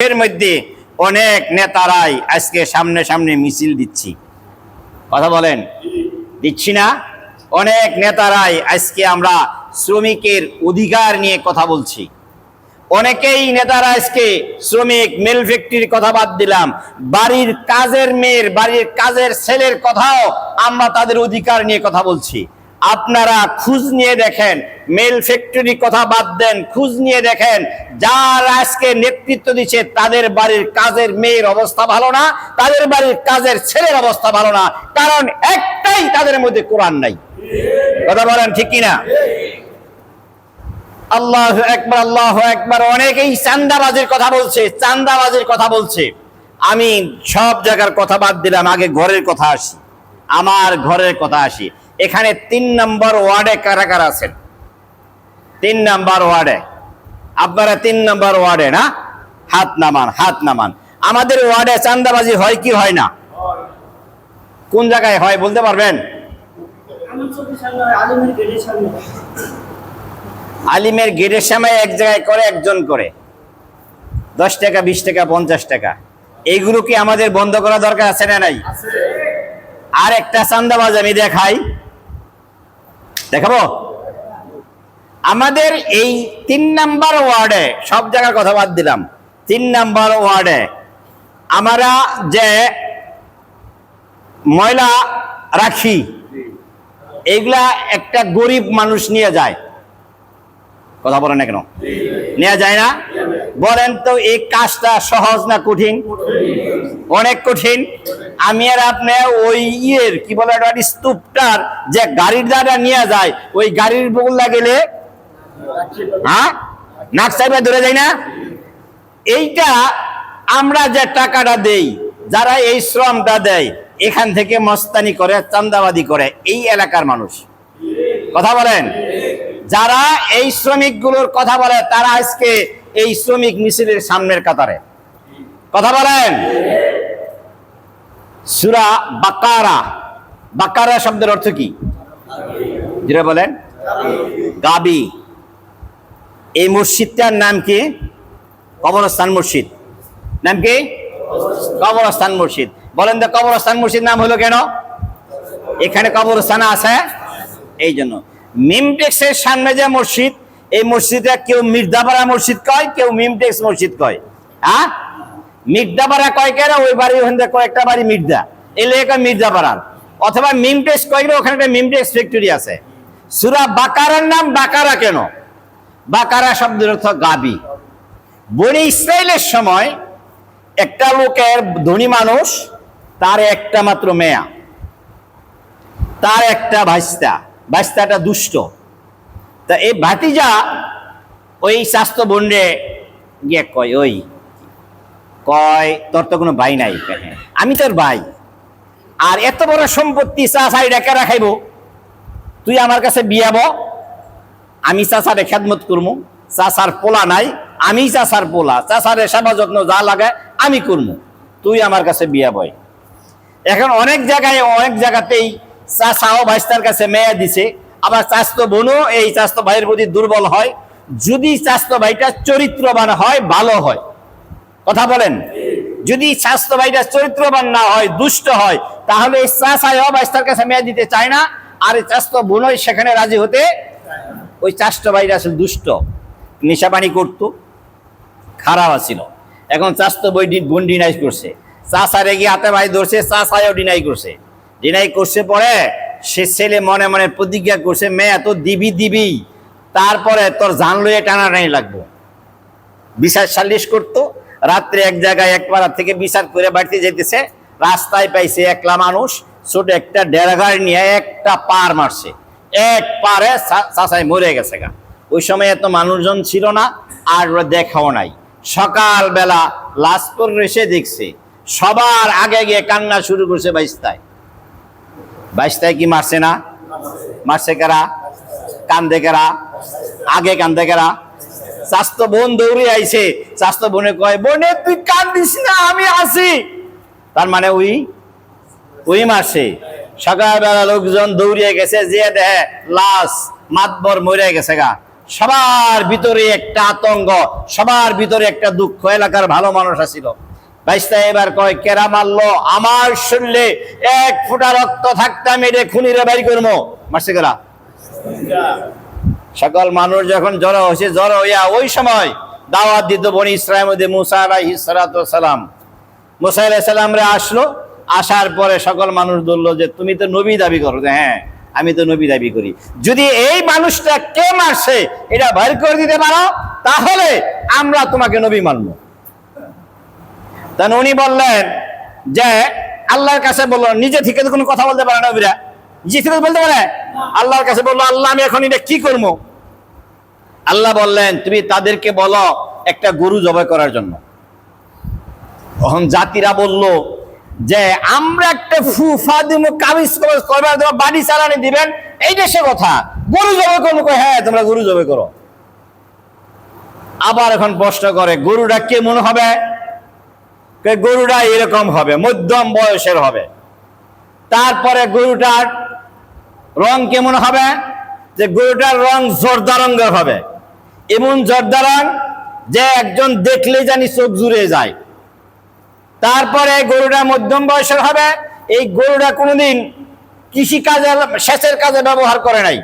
এর মধ্যে অনেক নেতারাই আজকে সামনে সামনে মিছিল দিচ্ছি। কথা বলেন। দিচ্ছি না। অনেক নেতারাই আজকে আমরা শ্রমিকের অধিকার নিয়ে কথা বলছি। অনেকেই নেতারা আজকে শ্রমিক মেল ফ্যাক্টরির কথা বাদ দিলাম। বাড়ির কাজের মেয়ের, বাড়ির কাজের ছেলের কথাও আমরা তাদের অধিকার নিয়ে কথা বলছি। আপনারা খুঁজ নিয়ে দেখেন মেল ফ্যাক্টরি কথা বাদ দেন, খুঁজ নিয়ে দেখেন, যারা আজকে নেতৃত্ব দিচ্ছে তাদের বাড়ির কাজের মেয়ের অবস্থা ভালো না, তাদের বাড়ির কাজের ছেলের অবস্থা ভালো না, কারণ একটাই তাদের মধ্যে কোরআন নাই। কথা বলেন ঠিক কিনা? আল্লাহ একবার আল্লাহ একবার অনেকেই চান্দাবাজির কথা বলছে, চান্দাবাজির কথা বলছে। আমি সব জায়গার কথা বাদ দিলাম, আগে ঘরের কথা আসি, আমার ঘরের কথা আসি। এখানে তিন নম্বর ওয়ার্ডে কারা কারা আছেন? তিন নম্বর ওয়ার্ডে। আপনারা তিন নম্বর ওয়ার্ডে না? হাত নামান হাত নামান। আমাদের ওয়ার্ডে চান্দাবাজি হয় কি হয় না? কোন জায়গায় হয় বলতে পারবেন? আলিমের গেটের সামনে আলিমের গেটের সময় এক জায়গায় করে একজন করে। দশ টাকা বিশ টাকা পঞ্চাশ টাকা। এইগুলো কি আমাদের বন্ধ করা দরকার আছে না নাই? আর একটা চান্দাবাজ আমি দেখাই। দেখাবো? আমাদের এই তিন নাম্বার ওয়ার্ডে সব জায়গার কথা বাদ দিলাম তিন নাম্বার ওয়ার্ডে আমরা যে ময়লা রাখি এগুলা একটা গরিব মানুষ নিয়ে যায়। কথা বলেন না কেন? নেওয়া যায় না? বলেন তো এই কাজটা সহজ না কঠিন? অনেক কঠিন। আমি আর আপনি ওই ইয়ের, কি বলে স্তূপটার যে গাড়ির দ্বারা নিয়ে যায়, ওই গাড়ির বগুলা গেলে হ্যাঁ? নাক সাইবে ধরে যায় না? এইটা আমরা যে টাকাটা দেই, যারা এই শ্রমটা দেয়, এখান থেকে মস্তানি করে, চান্দাবাদি করে, এই এলাকার মানুষ। কথা বলেন? যারা এই শ্রমিকগুলোর কথা বলে, তারা আজকে এই শ্রমিক মিছিলের সামনের কাতারে। কথা বলেন। সুরা বাকারা। বাকারা শব্দের অর্থ কি? যেটা বলেন। গাবি। এই মসজিদটার নাম কি? কবরস্থান মসজিদ। নাম কি? কবরস্থান মসজিদ। বলেন তো কবরস্থান মসজিদ নাম হলো কেন? এখানে কবরস্থান আছে। এই জন্য মিমটেক্সের সামনে যে মসজিদ, এই মসজিদে কেউ মির্জাপাড়া মসজিদ কয়, কেউ মিমটেক্স মসজিদ কয়। হ্যাঁ? মির্জাপাড়া কয় কেন? ওই বাড়ি ওখানে কয়েকটা বাড়ি মির্জা। এই লেখা মির্জাপাড়ার। অথবা মিমটেক্স কয় কেন ওখানে একটা মিমটেক্স ফ্যাক্টরি আছে। সুরা বাকারার নাম বাকারা কেন? বাকারা শব্দের অর্থ গাবি। বনি ইসরায়েলের সময় একটা লোকের ধনী মানুষ, তার একটা মাত্র মেয়া, তার একটা ভাইস্তা। ভাইস্তাটা দুষ্ট। তা এই ভাতিজা ওই স্বাস্থ্য বন্ডে গিয়ে কয়, ওই কয়, তোর তো কোনো ভাই নাই আমি তোর ভাই। আর এত বড় সম্পত্তি চাষাই ডেকে রাখাইব? তুই আমার কাছে বিয়াব আমি চাষারে খেদমত করব চাষার পোলা নাই, আমি চাষার পোলা। চাষারে সেবা যত্ন যা লাগে আমি করব তুই আমার কাছে বিয়া বয়। এখন অনেক জায়গায়, অনেক জায়গাতেই চাষাও ভাইস্তার কাছে মেয়ে দিছে। আবার চাস্ত বোনও এই চাস্ত ভাইয়ের প্রতি দুর্বল হয়। যদি চাস্ত ভাইটা চরিত্রবান হয়, ভালো হয়। কথা বলেন। যদি স্বাস্থ্য ভাইটা চরিত্রবান না হয়, দুষ্ট হয়, তাহলে এই চাষাও ভাইস্তার কাছে মেয়ে দিতে চায় না। আর এই চাস্ত বোনই সেখানে রাজি হতে ওই চাষটা ভাইরা আসলে দুষ্ট। নেশাপানি করতো, খারাপ আছিল। এখন চাস্ত বই বোন ডিনাই করছে। চাষারে গিয়ে হাতে ভাই ধরছে চাষায়ও ডিনাই করছে। ডিনাই করছে পরে, সে ছেলে মনে মনে প্রতিজ্ঞা করছে, মেয়ে, এত দিবি দিবি, তারপরে তোর জান লইয়ে টানাটানি লাগবো। বিচার সালিশ করতো, রাত্রে এক জায়গায় এক পাড়া থেকে বিচার করে বাড়িতে যেতেছে রাস্তায় পাইছে একলা মানুষ, ছোট একটা ডেরাঘার নিয়ে একটা পার মারছে। এক পারে চাষায় মরে গেছে গা। ওই সময় এত মানুষজন ছিল না, আর দেখাও নাই। সকালবেলা লাশপুর এসে দেখছে, সবার আগে গিয়ে কান্না শুরু করছে বাইস্তায় বাইস্তায় কি মারছে না? মারছে কারা? কান্দে কারা? আগে কান্দে কারা? স্বাস্থ্য বোন দৌড়ে আইছে। স্বাস্থ্য বোনে কয়, বোনে, তুই কান্দিস না, আমি আছি। তার মানে ওই ওই মাসে সকালবেলা লোকজন দৌড়িয়ে গেছে, যে দেখে লাশ, মাতবর মরে গেছে গা। সবার ভিতরে একটা আতঙ্ক, সবার ভিতরে একটা দুঃখ। এলাকার ভালো মানুষ আসিল বাইস্তা এবার কয় কেরা মারলো? আমার শরীরে এক ফোঁটা রক্ত থাকতে আমি এটা খুনিরে বাড়ি করব। মারছে কেরা? সকল মানুষ যখন জড়ো হয়েছে জড়ো হইয়া ওই সময় দাওয়াত দিত বনি ইসরায়েল মধ্যে মুসা আলাইহি সালাম। মুসা আলাইহিস সালাম রে আসলো আসার পরে সকল মানুষ বলল যে তুমি তো নবী দাবি করো। যে, হ্যাঁ আমি তো নবী দাবি করি। যদি এই মানুষটা কে মারছে এটা বের করে দিতে পারো তাহলে আমরা তোমাকে নবী মানবো। তখন উনি বললেন যে, আল্লাহর কাছে বলল, নিজে থেকে তো কোনো কথা বলতে পারে না নবীরা। নিজে থেকে বলতে পারে? আল্লাহর কাছে বলল, আল্লাহ, আমি এখন এটা কি করব? আল্লাহ বললেন, তুমি তাদেরকে বলো একটা গরু জবাই করার জন্য। তখন জাতিরা বলল যে, আমরা একটা ফুফা দিব কবজ করবার তোমার বাড়ি চালানি দিবেন এই দেশে কথা। গরু জবাই করব হ্যাঁ তোমরা গরু জবাই করো। আবার এখন প্রশ্ন করে, গরুটা কে মনে হবে? গরুটা এরকম হবে, মধ্যম বয়সের হবে। তারপরে গরুটার রং কেমন হবে? যে গরুটার রং জর্দা হবে। এমন জর্দা যে একজন দেখলে জানি চোখ জুড়ে যায়। তারপরে গরুটা মধ্যম বয়সের হবে। এই গরুটা কোনোদিন কৃষি কাজে সেচের কাজে ব্যবহার করে নাই।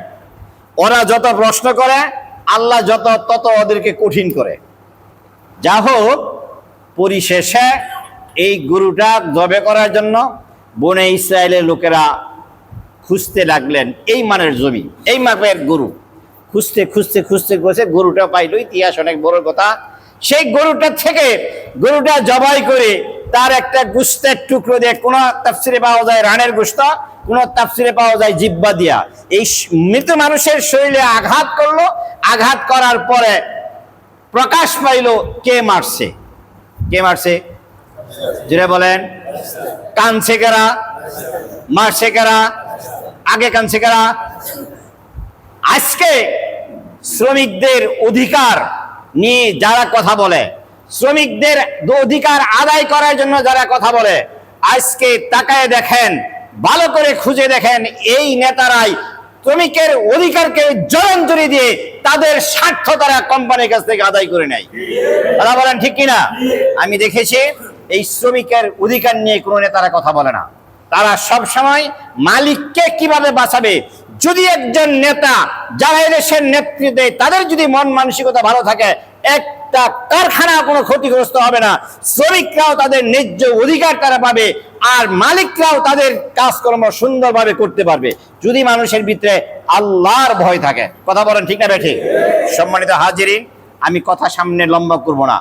ওরা যত প্রশ্ন করে, আল্লাহ যত, তত ওদেরকে কঠিন করে। যা হোক পরিশেষে এই গরুটা জবে করার জন্য বনে ইসরায়েলের লোকেরা খুঁজতে লাগলেন, এই মানের জমি, এই মাপের গরু। খুঁজতে খুঁজতে খুঁজতে খুঁজতে গরুটা পাইলো, ইতিহাস অনেক বড় কথা। সেই গরুটা থেকে গরুটা জবাই করে তার একটা গুস্তের টুকরো দিয়ে, কোনো তাফসিরে পাওয়া যায় রানের গুস্তা, কোন তাফসিরে পাওয়া যায় জিব্বা দিয়া। এই মৃত মানুষের শরীরে আঘাত করল, আঘাত করার পরে প্রকাশ পাইল কে মারছে। কে মারছে? যেটা বলেন। কানছে কারা? মারছে কারা? আগে কানছে কারা? আজকে শ্রমিকদের অধিকার নিয়ে যারা কথা বলে, শ্রমিকদের অধিকার আদায় করার জন্য যারা কথা বলে, আজকে তাকায় দেখেন, ভালো করে খুঁজে দেখেন এই নেতারাই শ্রমিকের অধিকারকে জয়ন্তরি দিয়ে তাদের স্বার্থ তারা কোম্পানির কাছ থেকে আদায় করে নেয়। তারা বলেন, ঠিক কিনা? আমি দেখেছি এই শ্রমিকের অধিকার নিয়ে কোনো নেতারা কথা বলে না। তারা সব সময় মালিককে কীভাবে বাঁচাবে? যদি একজন নেতা যারা এদেশের নেতৃত্ব দেয় তাদের যদি মন মানসিকতা ভালো থাকে একটা কারখানা কোনো ক্ষতিগ্রস্ত হবে না। শ্রমিকরাও তাদের ন্যায্য অধিকার তারা পাবে আর মালিকরাও তাদের কাজকর্ম সুন্দরভাবে করতে পারবে। যদি মানুষের ভিতরে আল্লাহর ভয় থাকে, কথা বলেন ঠিক না বেঠে? সম্মানিত হাজিরিন, আমি কথা সামনে লম্বা করব না।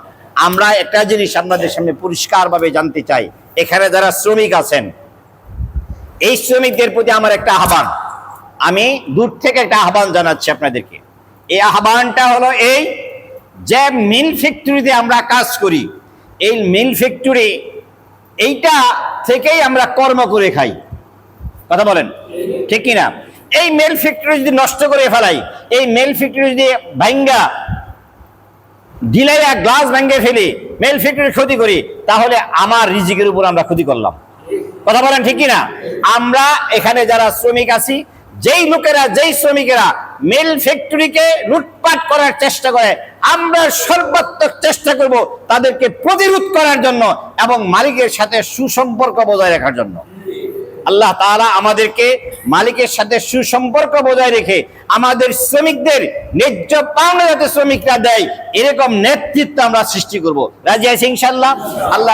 আমরা একটা জিনিস আপনাদের সামনে পরিষ্কারভাবে জানতে চাই। এখানে যারা শ্রমিক আছেন, এই শ্রমিকদের প্রতি আমার একটা আহ্বান। আমি দূর থেকে একটা আহ্বান জানাচ্ছি আপনাদেরকে। এই আহ্বানটা হলো এই যে মিল ফ্যাক্টরিতে আমরা কাজ করি, এই মিল ফ্যাক্টরি এইটা থেকেই আমরা কর্ম করে খাই। কথা বলেন? ঠিক কিনা? এই মেল ফ্যাক্টরি যদি নষ্ট করে ফেলাই, এই মেল ফ্যাক্টরি যদি ভাঙ্গা ডিলাইয়া গ্লাস ভেঙে ফেলি, মেল ফ্যাক্টরির ক্ষতি করি, তাহলে আমার রিজিকের উপর আমরা ক্ষতি করলাম। কথা বলেন ঠিক কিনা? আমরা এখানে যারা শ্রমিক আছি, যেই লোকেরা, যেই শ্রমিকেরা মেল ফ্যাক্টরিকে লুটপাট করার চেষ্টা করে। আমরা সর্বাত্মক চেষ্টা করব তাদেরকে প্রতিরোধ করার জন্য এবং মালিকের সাথে সুসম্পর্ক বজায় রাখার জন্য। আল্লাহ তাআলা আমাদেরকে মালিকের সাথে সুসম্পর্ক বজায় রেখে আমাদের শ্রমিকদের ন্যায্য পাওনা যাতে শ্রমিকরা দেয়, এরকম নেতৃত্ব আমরা সৃষ্টি করব। রাজি আছি ইনশাল্লাহ আল্লাহ